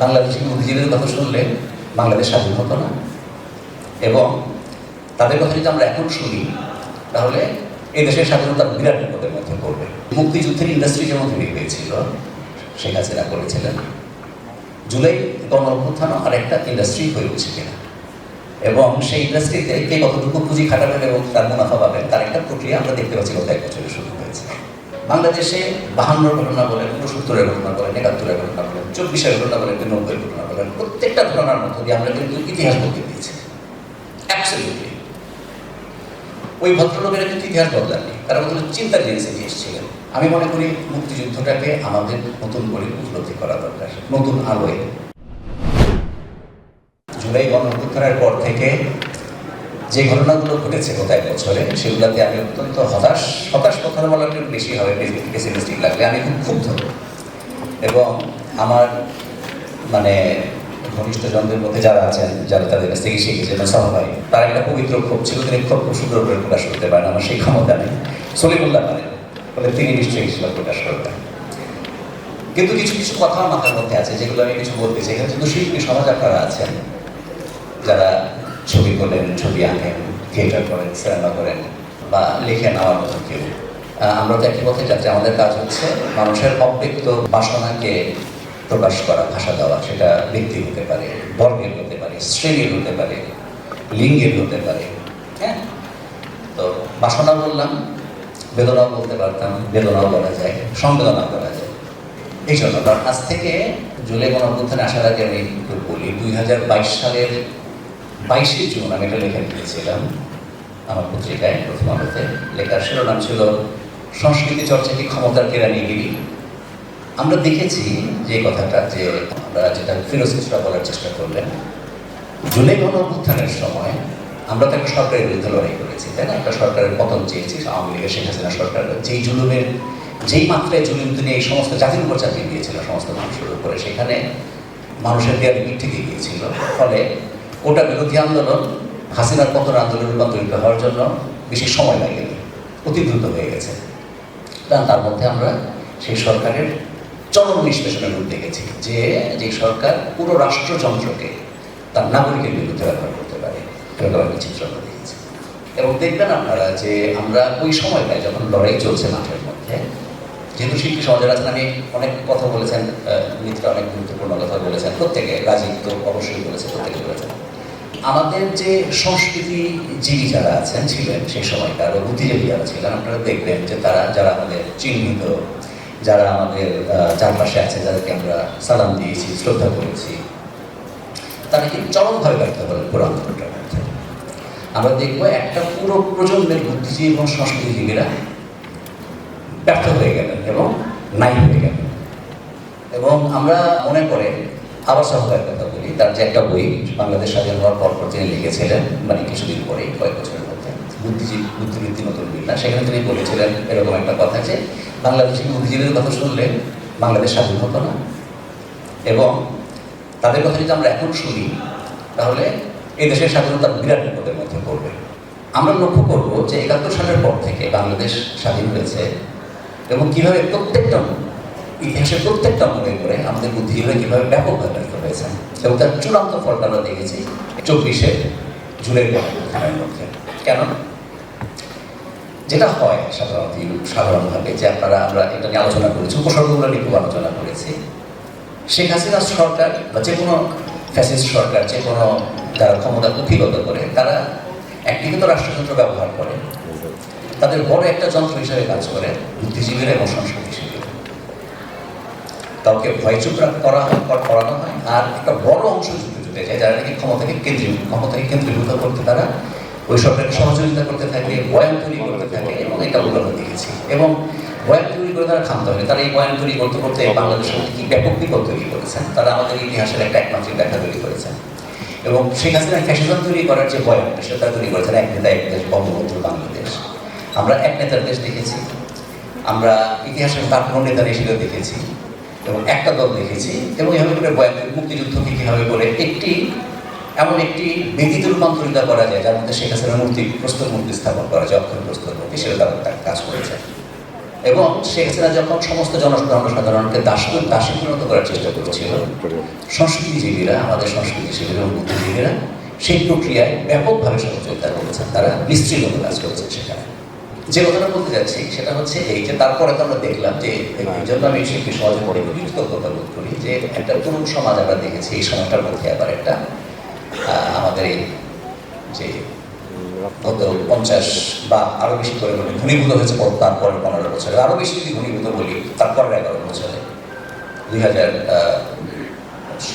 বাংলাদেশি বুদ্ধিজীবীদের কথা শুনলে বাংলাদেশ স্বাধীন হতো না। এবং তাদের কথা যদি আমরা এখন শুনি, তাহলে এই দেশের স্বাধীনতা বিরাট বিপদের মধ্যে পড়বে। মুক্তিযুদ্ধের ইন্ডাস্ট্রি যেমন তৈরি হয়েছিল, শেখ হাসিনা করেছিলেন। জুলাই গণ অভ্যুত্থানও আরেকটা ইন্ডাস্ট্রি হয়ে উঠছে কিনা। এবং সেই ইন্ডাস্ট্রিতে কে কতটুকু পুঁজি খাটাবেন এবং তার মুনাফা পাবেন, তার একটা প্রক্রিয়া আমরা দেখতে পাচ্ছি গত এক বছরে শুরু হয়েছে। বাংলাদেশে বাহান্নর ঘটনা বলেন, উনসত্তরের ঘটনা বলেন, একাত্তরের ঘটনা বলেন, চব্বিশের ঘটনা বলেন নব্বই ঘটনা বলেন, প্রত্যেকটা ঘটনার মধ্য দিয়ে আমরা কিন্তু ইতিহাস বলতে দিয়েছি। অ্যাবসলিউটলি ওই ভদ্রলোকেরা কিন্তু ইতিহাস বদলাননি, তারা বদল চিন্তার জিনিসে নিয়ে এসেছিলেন। আমি মনে করি মুক্তিযুদ্ধটাকে আমাদের নতুন করে উপলব্ধি করা দরকার, নতুন আলোয়। জুলাই গণ অভ্যুত্থানের পর থেকে যে ঘটনাগুলো ঘটেছে গত এক বছরে, সেগুলোতে আমি অত্যন্ত হতাশ। হতাশ কথা বলা একটু বেশি হবে পেসিমিস্টিক লাগলে আমি খুব ক্ষুব্ধ। এবং আমার মানে ঘনিষ্ঠ জনদের মধ্যে যারা আছেন, যারা তাদের কাছ থেকে শিখেছেন সহভাই তার একটা পবিত্র ক্ষোভ ছিল। তিনি খুব সুন্দর করে প্রকাশ করতে পারেন, আমার সেই ক্ষমতা নেই। সলিমুল্লাহ পারেন ফলে তিনি নিশ্চয়ই সেটা প্রকাশ করবেন। কিন্তু কিছু কিছু কথা মাথার মধ্যে আছে, যেগুলো আমি কিছু বলতে চাই। কিন্তু শিল্পী, সমাজ আপনারা আছেন, যারা ছবি করেন ছবি আঁকেন, থিয়েটার করেন, সিনেমা করেন, বা লেখেন আমার মতো কেউ। আমরা তো একই পথে যাচ্ছি। আমাদের কাজ হচ্ছে মানুষের অব্যক্ত বাসনাকে প্রকাশ করা, ভাষা দেওয়া। সেটা ব্যক্তি হতে পারে, বর্গের হতে পারে, শ্রেণির হতে পারে, লিঙ্গের হতে পারে হ্যাঁ? তো বাসনা বললাম, বেদনাও বলতে পারতাম, বেদনাও বলা যায় সংবেদনা করা যায়। এই জন্য আজ থেকে জুলাই গণঅভ্যুত্থানে আসার আগে আমি একটু বলি, দুই হাজার বাইশ সালের বাইশে জুন আমি একটা লেখা লিখেছিলাম, আমার পত্রিকায় প্রথম আলোতে। লেখার শিরোনাম ছিল, সংস্কৃতি চর্চা কি ক্ষমতার কেরানিগিরি আমরা দেখেছি যে কথাটা, যে আমরা যেটা ফিরোজ বলার চেষ্টা করলেন জুলাই গণ অভ্যুত্থানের সময় আমরা তো একটা সরকারের বিরুদ্ধে লড়াই করেছি, তাই না? একটা সরকারের পতন চেয়েছি, আওয়ামী লীগের শেখ হাসিনা সরকার। যেই জুলুমের, যেই মাত্রায় জুলুম তিনি এই সমস্ত জাতির উপর চাপিয়ে দিয়েছিল, সমস্ত মানুষের উপরে, সেখানে মানুষের দেয়ালে পিঠ থেকে গিয়েছিল ফলে ওটা বিরোধী আন্দোলন, হাসিনার পতন আন্দোলনে রূপান্তরিত হওয়ার জন্য বেশি সময় লাগেনি অতি দ্রুত হয়ে গেছে। কারণ তার মধ্যে আমরা সেই সরকারের চরম নিষ্পেষণের রূপ দেখেছি, যে যে সরকার পুরো রাষ্ট্রযন্ত্রকে তার নাগরিকের বিরুদ্ধে ব্যবহার করতে পারে। এরকম দেখেছি। এবং দেখবেন আপনারা যে আমরা ওই সময়টায় যখন লড়াই চলছে মাঠের মধ্যে, যেহেতু শিল্পী সমাজের আছেন আমি অনেক কথা বলেছেন মিত্রা অনেক গুরুত্বপূর্ণ কথা বলেছেন, প্রত্যেকে রাজীব তো অবশ্যই বলেছে, প্রত্যেকে বলেছেন। আমাদের যে সংস্কৃতি জীবী যারা আছেন ছিলেন সেই সময়কার বুদ্ধিজীবী যারা ছিলেন, আপনারা দেখবেন যে তারা, যারা আমাদের চিহ্নিত, যারা আমাদের চারপাশে আছে, যাদেরকে আমরা সালাম দিয়েছি, শ্রদ্ধা করেছি, তারা কি চরমভাবে ব্যর্থ করেন পুরো আন্দোলনটার মধ্যে? আমরা দেখব একটা পুরো প্রজন্মের বুদ্ধিজীবী এবং সংস্কৃতিজীবীরা ব্যর্থ হয়ে গেলেন এবং নাই হয়ে গেলেন। এবং আমরা মনে করে আবার সহকারের কথা তার যে একটা বই বাংলাদেশ স্বাধীন হওয়ার পর পর তিনি লিখেছিলেন মানে কিছুদিন পরেই কয়েক বছরের মধ্যে। বুদ্ধিজীবী, বুদ্ধিবৃত্তি নতুন বিন্যাস। সেখানে তিনি বলেছিলেন এরকম একটা কথা যে, বাংলাদেশি বুদ্ধিজীবীদের কথা শুনলে বাংলাদেশ স্বাধীন হতো না। এবং তাদের কথা যদি আমরা এখন শুনি, তাহলে এই দেশের স্বাধীনতা বিরাট বিপদের মধ্যে পড়বে। আমরা লক্ষ্য করব যে একাত্তর সালের পর থেকে বাংলাদেশ স্বাধীন হয়েছে এবং কীভাবে প্রত্যেকটা ইতিহাসের প্রত্যেকটা মনে করে আমাদের বুদ্ধিজীবীরা কীভাবে ব্যাপকভাবে ব্যর্থ হয়েছেন। এবং তার চূড়ান্ত ফলটা আমরা দেখেছি চব্বিশে জুলাই মধ্যে। কেন? যেটা হয় সাধারণত সাধারণভাবে, যে আপনারা, আমরা এটা নিয়ে আলোচনা করেছি, উপসর্গগুলো নিয়ে খুব আলোচনা করেছি। শেখ হাসিনা সরকার বা যে কোনো ফ্যাসিস্ট সরকার, যে কোনো যারা ক্ষমতা কুক্ষিগত করে, তারা একটি কিন্তু রাষ্ট্রযন্ত্র ব্যবহার করে। তাদের বড় একটা যন্ত্র হিসেবে কাজ করে বুদ্ধিজীবীরা এবং সংস্কৃতি শিল্পীরা কাউকে ভয় চুপ করা করানো হয়। আর একটা বড় অংশ জুটে জুটে যায় যারা নাকি ক্ষমতাকে কেন্দ্রীয় ক্ষমতাকে কেন্দ্রীভূত করতে তারা ওই সরকারকে সহযোগিতা করতে থাকে, বয়ান তৈরি করতে থাকে এবং এটা আমরা দেখেছি এবং বয়ান তৈরি করে তারা ক্ষান্ত হয়, তারা এই বয়ান তৈরি করতে করতে বাংলাদেশের কি ব্যাপক বিপদ তৈরি করেছেন তারা আমাদের ইতিহাসের একটা একমাত্রিক ব্যাখ্যা তৈরি করেছেন এবং শেখ হাসিনা তৈরি করার যে বয়ানটা সেটা তৈরি করেছেন এক নেতা, এক দেশ, বঙ্গবন্ধু বাংলাদেশ। আমরা এক নেতার দেশ দেখেছি, আমরা ইতিহাসের তার কোন নেতার হিসেবে দেখেছি। এবং একটা দল দেখেছি এবং এভাবে করে মুক্তিযুদ্ধকে কীভাবে করে একটি, এমন একটি ব্যতীত রূপান্তরিত করা যায়, যার মধ্যে শেখ হাসিনার মূর্তি, প্রস্তর মূর্তি স্থাপন করা যায় অক্ষর প্রস্তর মূর্তি সেটা তারা কাজ করেছে। এবং শেখ হাসিনা যখন সমস্ত জনসাধারণকে দাস দাসী পরিণত করার চেষ্টা করেছিল সংস্কৃতিজীবীরা আমাদের সংস্কৃতিজীবীরা ও বুদ্ধিজীবীরা, সেই প্রক্রিয়ায় ব্যাপকভাবে সহযোগিতা করেছেন। তারা বিস্তৃত কাজ করেছেন সেখানে। যে কথাটা বলতে যাচ্ছি সেটা হচ্ছে এই যে তারপরে তো আমরা দেখলাম যে এই জন্য আমি শিল্পী সমাজে পড়ে কৃতজ্ঞতা বোধ করি যে একটা তরুণ সমাজ আমরা দেখেছি এই সময়টার মধ্যে আবার একটা আমাদের এই যে গত পঞ্চাশ বা আরও বেশি করে বলি ঘনীভূত হয়েছে পর- তারপরের পনেরো বছরে। আরও বেশি যদি ঘনীভূত বলি, তারপরের এগারো বছরে, দুই হাজার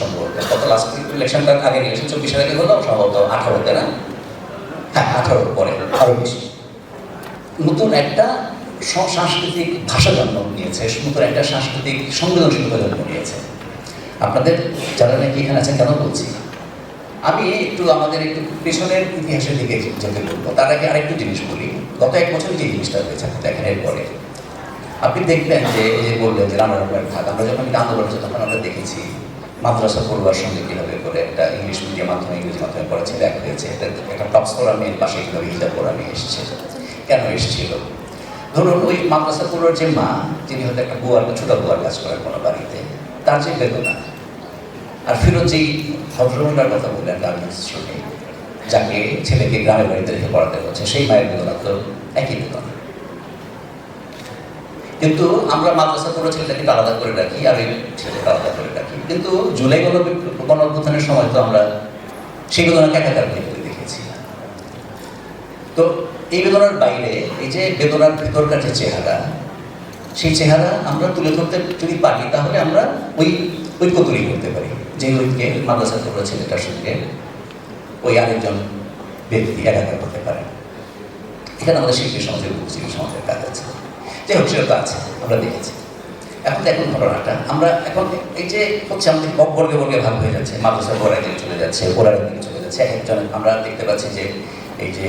সম্ভবত। কত লাস্ট ইলেকশনটার আগে ইলেকশন চব্বিশের আগে হলো, সম্ভবত আঠারোতে না? হ্যাঁ আঠারোর পরে, আরও বেশি। নতুন একটা সাংস্কৃতিক ভাষা জন্ম নিয়েছে, নতুন একটা সাংস্কৃতিক সংবেদনশীলতা জন্ম নিয়েছে। আপনাদের যারা নাকি এখানে আছেন কেন বলছি? আমি একটু আমাদের একটু পেছনের ইতিহাসের দিকে যেতে বলব, তার আগে আরেকটু জিনিস বলি। গত এক বছর যে জিনিসটা হয়েছে দেখেন এরপরে। আপনি দেখবেন যে এই যে বললেন যে নানা রকমের ভাগ, আমরা যখন এটা আন্দোলন তখন আমরা দেখেছি মাদ্রাসা পড়ুয়ার সঙ্গে কীভাবে করে একটা ইংলিশ মিডিয়াম মাধ্যমে, ইংরেজি মাধ্যমে পড়া ছেলে এক হয়েছে একটা টপস করা মেয়ের পাশে কীভাবে হিজাব করা মেয়ে এসেছে। কেন এসেছিল? ধরুন, ওই মাদ্রাসা পড়ুয়ার যে মা, যিনি হয়তো একটা বুয়ার ছোট বুয়ার কাজ করেন কোনো বাড়িতে, তার যে বেদনা। আর ফিরোজ যেই ভদ্রমহিলার কথা বললেন গার্মেন্টস শ্রমিক যাকে ছেলেকে গ্রামের বাড়িতে রেখে পড়াতে হচ্ছে, সেই মায়ের বেদনা তো একই বেদনা। কিন্তু আমরা মাদ্রাসা পড়ে ছেলেটাকে আলাদা করে রাখি আর ওই ছেলেকে আলাদা করে রাখি কিন্তু জুলাই গণ গণ অভ্যুত্থানের সময় তো আমরা সেই বেদনাকে একাকার করে দেখেছি। তো এই বেদনার বাইরে এই যে বেদনার ভেতরকার যে চেহারা, সেই চেহারা আমরা তুলে ধরতে যদি পারি, তাহলে আমরা ওই ঐক্য তৈরি করতে পারি। যে ঐক্যে মাদ্রাসা পড়া ছেলেটার সঙ্গে ওই আরেকজন ব্যক্তি একাকার করতে পারে। এখানে আমাদের শিল্পী সমাজের বুদ্ধিজীবী সমাজের কাজ আছে। যাই হোক, সেটা আছে, আমরা দেখেছি। এখন দেখুন ঘটনাটা। আমরা এখন এই যে হচ্ছে আমাদের বর্গে বর্গে ভাগ হয়ে যাচ্ছে। মাদ্রাসা পড়ার দিকে চলে যাচ্ছে পড়ার দিকে চলে যাচ্ছে। এক একজন আমরা দেখতে পাচ্ছি যে এই যে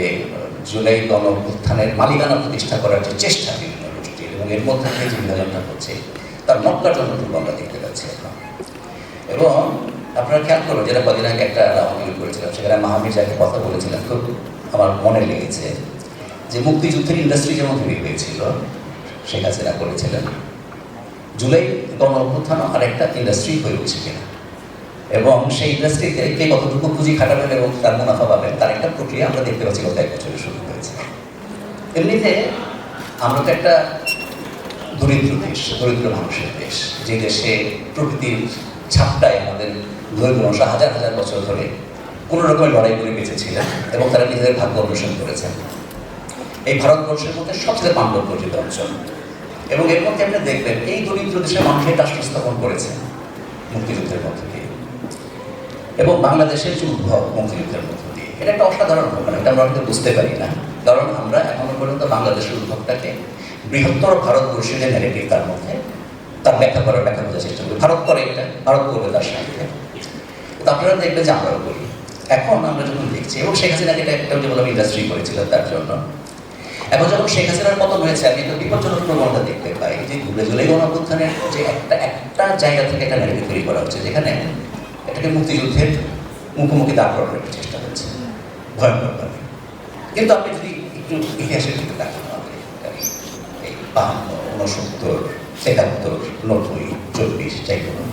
জুলাই গণ উত্থানের মালিকানা প্রতিষ্ঠা করার যে চেষ্টা বিভিন্ন গোষ্ঠীর এবং এর মধ্যে যে বিভাজনটা হচ্ছে তার জন্য আমরা দেখতে পাচ্ছি এখন। এবং আপনারা খেয়াল করুন, যেটা কদিন আগে একটা রাউন্ড করেছিলাম, সেখানে মাহমির যাকে কথা বলেছিলাম খুব আমার মনে লেগেছে যে মুক্তিযুদ্ধের ইন্ডাস্ট্রি যেমন তৈরি হয়েছিল হাসিনা করেছিলেন, জুলাই গণ অভ্যুত্থান আর একটা ইন্ডাস্ট্রি হয়ে উঠছে কিনা। এবং সেই ইন্ডাস্ট্রিতে কতটুকু পুঁজি খাটাবেন এবং তার মুনাফা পাবেন, তার একটা প্রক্রিয়া আমরা দেখতে পাচ্ছি গত এক বছরে শুরু হয়েছে। এমনিতে আমরা তো একটা দরিদ্র দেশ, দরিদ্র মানুষের দেশ, যে দেশে প্রকৃতির ছাপটায় আমাদের দরিদ্র মানুষ হাজার হাজার বছর ধরে কোনো রকমের লড়াই করে বেঁচেছিলেন এবং তারা নিজেদের ভাগ্য অন্বেষণ করেছেন। এই ভারতবর্ষের মধ্যে সবচেয়ে পাণ্ডব গঠিত অঞ্চল। এবং এর মধ্যে আপনি দেখবেন এই দরিদ্র দেশের মানুষের রাষ্ট্র স্থাপন করেছে মুক্তিযুদ্ধের মধ্য এবং বাংলাদেশের যে উদ্ভব মুক্তিযুদ্ধের মধ্য দিয়ে, এটা একটা অসাধারণ ঘটনা এটা আমরা হয়তো বুঝতে পারি না। কারণ আমরা এখনও পর্যন্ত বাংলাদেশের উদ্ভবটাকে বৃহত্তর ভারতবর্ষের যে ন্যারেটিভ তার মধ্যে, তার ব্যাখ্যা করার ব্যাখ্যা বোঝার চেষ্টা করি। ভারত করে এটা, ভারত করবে তার সাথে তো আপনারা দেখবেন যে আমরাও করি। এখন আমরা যখন দেখছি, এবং শেখ হাসিনাকে এটা একটা যে বললাম ইন্ডাস্ট্রি করেছিল তার জন্য এখন যখন শেখ হাসিনার পতন হয়েছে, আমি একটা বিপজ্জনক প্রবণতা দেখতে পাই যে ঘুরে জুলাই গণঅভ্যুত্থানের যে একটা একটা জায়গা থেকে একটা ন্যারেটিভ তৈরি করা হচ্ছে, যেখানে এটাকে মুক্তিযুদ্ধের মুখোমুখি দাঁড় করানোর একটা চেষ্টা হচ্ছে ভয়ঙ্করভাবে কিন্তু আপনি যদি একটু ইতিহাসের দিকে আমাদের এই বাহান্ন উনসত্তর একাত্তর নব্বই চব্বিশ যাই বলুন।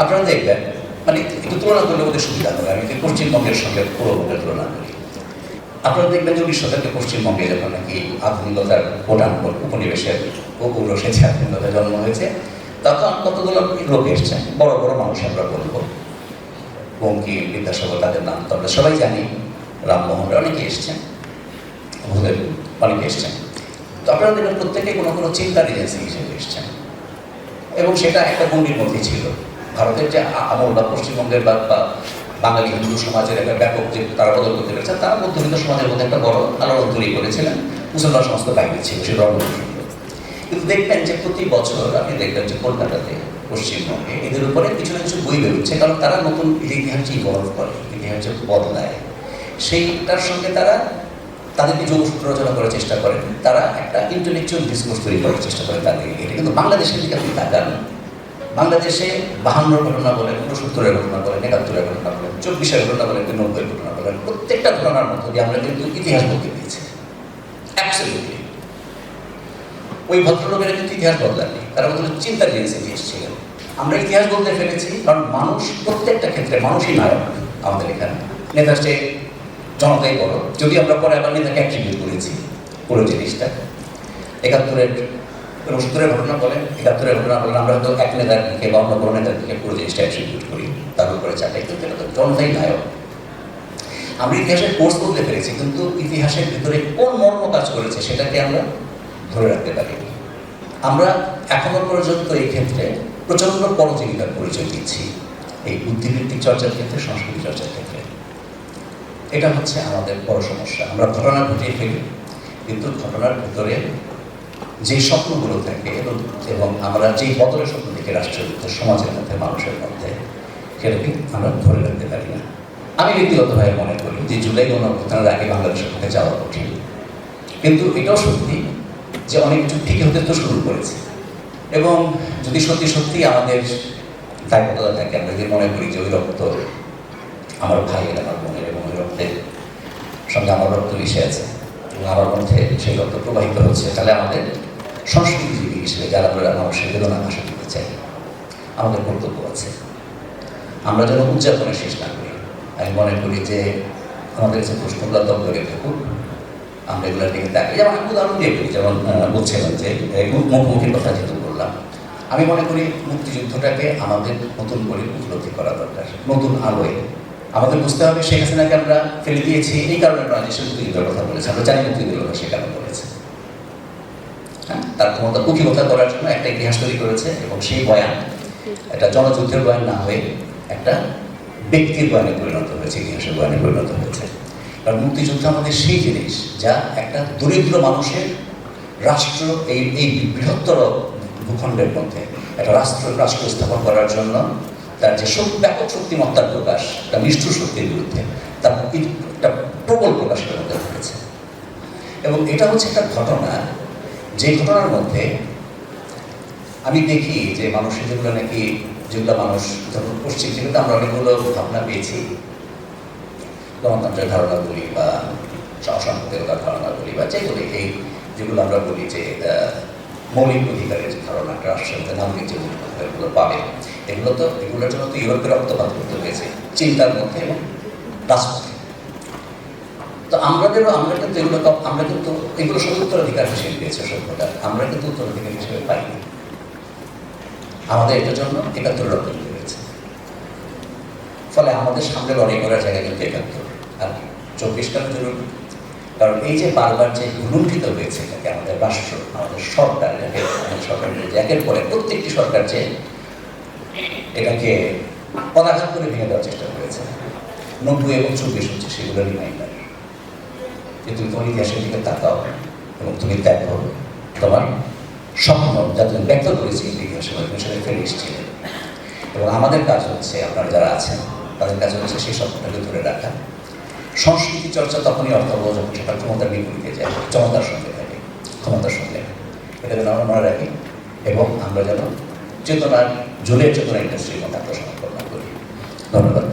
আপনারা দেখবেন মানে একটু তুলনা করলে ওদের সুবিধা হবে। আমি পশ্চিমবঙ্গের সঙ্গে পূর্ববঙ্গের তুলনা করি? আপনারা দেখবেন যে উনিশ শতকে পশ্চিমবঙ্গে যখন নাকি আধুনিকতার কোটান উপনিবেশের উপনিবেশে যে আধুনিকতার জন্ম হয়েছে, তখন কতগুলো লোক এসছেন বড় বড় মানুষ আমরা বলব। বঙ্কিম বিদ্যাসাগর তাদের নাম তো আমরা সবাই জানি। রামমোহন অনেকে এসছেন। ভূদেব অনেকে এসছেন। তো আপনারা দেখবেন প্রত্যেকে কোনো কোনো চিন্তার এজেন্সি হিসেবে এসছেন। এবং সেটা একটা গণ্ডির মধ্যে ছিল। ভারতের যে আমল বা পশ্চিমবঙ্গের বা বাঙালি হিন্দু সমাজের একটা ব্যাপক যে তারা বদল করতে পেরেছে, তারা মধ্যবিত্ত সমাজের মধ্যে একটা বড় আলোড়ন তৈরি করেছিলেন। মুসলমান সমস্ত বাইরে ছিল, সে রণনীতি কিন্তু দেখবেন যে প্রতি বছর আপনি দেখবেন যে কলকাতাতে পশ্চিমবঙ্গে এদের উপরে কিছু না কিছু বই বেরোচ্ছে, কারণ তারা নতুন ইতিহাস ইভলভ করে, ইতিহাস বদলায়। সেইটার সঙ্গে তারা তাদেরকে যোগসূত্র রচনা করার চেষ্টা করেন তারা একটা ইন্টেলেকচুয়াল ডিসকোর্স তৈরি করার চেষ্টা করেন তাদের এটা কিন্তু বাংলাদেশের দিকে আপনি তাকান, বাংলাদেশে বাহান্নর ঘটনা বলেন, উনসত্তরের ঘটনা বলেন, একাত্তরের ঘটনা বলেন, চব্বিশের ঘটনা বলেন কি নব্বইয়ের ঘটনা বলেন, প্রত্যেকটা ঘটনার মধ্যে দিয়ে আমরা কিন্তু ইতিহাস বলতে পেরেছি অ্যাবসলিউটলি ওই ভদ্রলোকেরা কিন্তু ইতিহাস বদলাননি। তারা বদল চিন্তার জিনিসে এসেছিলেন। আমরা ইতিহাস বলতে ফেলেছি, কারণ মানুষ প্রত্যেকটা ক্ষেত্রে মানুষই নায়ক আমাদের এখানে। নেতার চেয়ে জনতাই বড়। যদি আমরা পরে আবার নেতাকে অ্যাট্রিবিউট করেছি পুরো জিনিসটা। একাত্তরের সত্তরের ঘটনা বলেন, একাত্তরের ঘটনা বলেন, আমরা হয়তো এক নেতার দিকে বা অন্য কোনো নেতার দিকে পুরো জিনিসটা অ্যাট্রিবিউট করি, তার উপরে চাটাই কিন্তু এটা তো জনতাই নায়ক। আমরা ইতিহাসের কোর্স বলতে পেরেছি কিন্তু ইতিহাসের ভিতরে কোন মর্ম কাজ করেছে সেটাকে আমরা ধরে রাখতে পারি আমরা এখনও পর্যন্ত এই ক্ষেত্রে প্রচণ্ড পরজীবিকার পরিচয় দিচ্ছি এই বুদ্ধিবৃত্তিক চর্চার ক্ষেত্রে, সংস্কৃতি চর্চার ক্ষেত্রে। এটা হচ্ছে আমাদের বড় সমস্যা। আমরা ঘটনা ঘটিয়ে ফেলি, কিন্তু ঘটনার ভিতরে যে স্বপ্নগুলো থাকে এবং এবং আমরা যেই বদলের স্বপ্ন থেকে রাষ্ট্রের মধ্যে সমাজের মধ্যে, মানুষের মধ্যে, সেটাকে আমরা ধরে রাখতে পারি না। আমি ব্যক্তিগতভাবে মনে করি যে জুলাই গণঅভ্যুত্থানের আগে বাংলাদেশের মধ্যে যাওয়া কঠিন। কিন্তু এটাও সত্যি যে অনেক কিছু ঠিক হতে তো শুরু করেছে। এবং যদি সত্যি সত্যি আমাদের দায়বদ্ধতা থাকে আমরা যদি মনে করি যে ওই রক্ত আমার ভাইয়ের আমার বোনের এবং ওই রক্তের সঙ্গে আমার রক্ত মিশে আছে এবং আমার মধ্যে সেই রক্ত প্রবাহিত হচ্ছে, তাহলে আমাদের সংস্কৃতিজীবী হিসেবে যারা আমরা মানুষের বেদনা ভাষা দিতে চাই, আমাদের কর্তব্য আছে। আমরা যেন উদযাপনের শেষ না করি। আমি মনে করি যে আমাদের যে প্রশ্নগুলো দপ্তরে থাকুক আমরা এগুলোর দিকে তাকাই। যেমন উদাহরণ দিয়ে যেমন বলছিলাম যে, এই মুখ- মুখোমুখির কথা যেহেতু আমি মনে করি মুক্তিযুদ্ধটাকে আমাদের নতুন করে উপলব্ধি করা দরকার, নতুন আলোয়। আমাদের বুঝতে হবে শেখ হাসিনাকে আমরা ফেলে দিয়েছি এই কারণে আমরা সে মুক্তিযুদ্ধের কথা বলেছে। আমরা জানি মুক্তিযুদ্ধের কথা সে কেন বলেছে। হ্যাঁ? তার ক্ষমতা কুকিমতা করার জন্য একটা ইতিহাস তৈরি করেছে এবং সেই বয়ান, একটা জনযুদ্ধের বয়ান না হয়ে একটা ব্যক্তির বয়ানে পরিণত হয়েছে, ইতিহাসের বয়ানে পরিণত হয়েছে। কারণ মুক্তিযুদ্ধ আমাদের সেই জিনিস যা একটা দরিদ্র মানুষের রাষ্ট্র, এই এই বৃহত্তর ভূখণ্ডের মধ্যে একটা রাষ্ট্র রাষ্ট্র স্থাপন করার জন্য তার যে শক্তি, ব্যাপক শক্তিমত্তার প্রকাশ তার নিষ্ঠুর শক্তির বিরুদ্ধে তার একটা প্রবল প্রকাশের মধ্যে ঘটেছে এবং এটা হচ্ছে একটা ঘটনা, যে ঘটনার মধ্যে আমি দেখি যে মানুষের যেগুলো নাকি, যেগুলো মানুষ ধরুন পশ্চিম জীবিত আমরা অনেকগুলো ভাবনা পেয়েছি। গণতন্ত্রের ধারণা বলি বা অসাম্প্রদায়িকতার ধারণা বলি বা যেগুলো, এই যেগুলো আমরা বলি যে মৌলিক অধিকারের যে ধারণা রাষ্ট্রের মধ্যে নাগরিক যে মৌলিক অধিকারগুলো পাবে, এগুলো তো, এগুলোর জন্য তো ইউরোপের রক্তপাত করতে হয়েছে, চিন্তার মধ্যে এবং রাজপথে। তো আমাদেরও আমরা কিন্তু এগুলো আমরা কিন্তু এগুলো সব উত্তরাধিকার হিসেবে পেয়েছে সভ্যতা, আমরা কিন্তু উত্তরাধিকার হিসেবে পাইনি। আমাদের এটার জন্য একাত্তর দিতে হয়েছে ফলে আমাদের সামনে লড়াই করার জায়গা কিন্তু একাত্তর, আর চব্বিশটার জরুরি কারণ এই যে বারবার যে ভুলুণ্ঠিত হয়েছে এটাকে আমাদের রাষ্ট্র আমাদের সরকার, এটাকে আমাদের সরকার যে একের পরে প্রত্যেকটি সরকার যে এটাকে পদাঘাত করে ভেঙে দেওয়ার চেষ্টা করেছে। নব্বই এবং চব্বিশ হচ্ছে সেগুলো রিমাইন্ডার যে তুমি তোমার ইতিহাসের দিকে তাকাও এবং তুমি দেখো তোমার স্বপ্ন যা তুমি ব্যক্ত করেছিলে ইতিহাসের মধ্যে সেটা ফেলে এসেছিলে। এবং আমাদের কাজ হচ্ছে, আপনারা যারা আছেন, তাদের কাজ হচ্ছে সেই স্বপ্নটাকে ধরে রাখা। সংস্কৃতি চর্চা তখনই অর্থবহ যখন সেটা ক্ষমতার বিপরীতে যায় ক্ষমতার সঙ্গে থাকে, ক্ষমতার সঙ্গে এটা যেন আমরা মনে রাখি, এবং আমরা যেন চেতনার, জলের চেতনা ইন্ডাস্ট্রির মতো আত্মসমর্পণ করি ধন্যবাদ।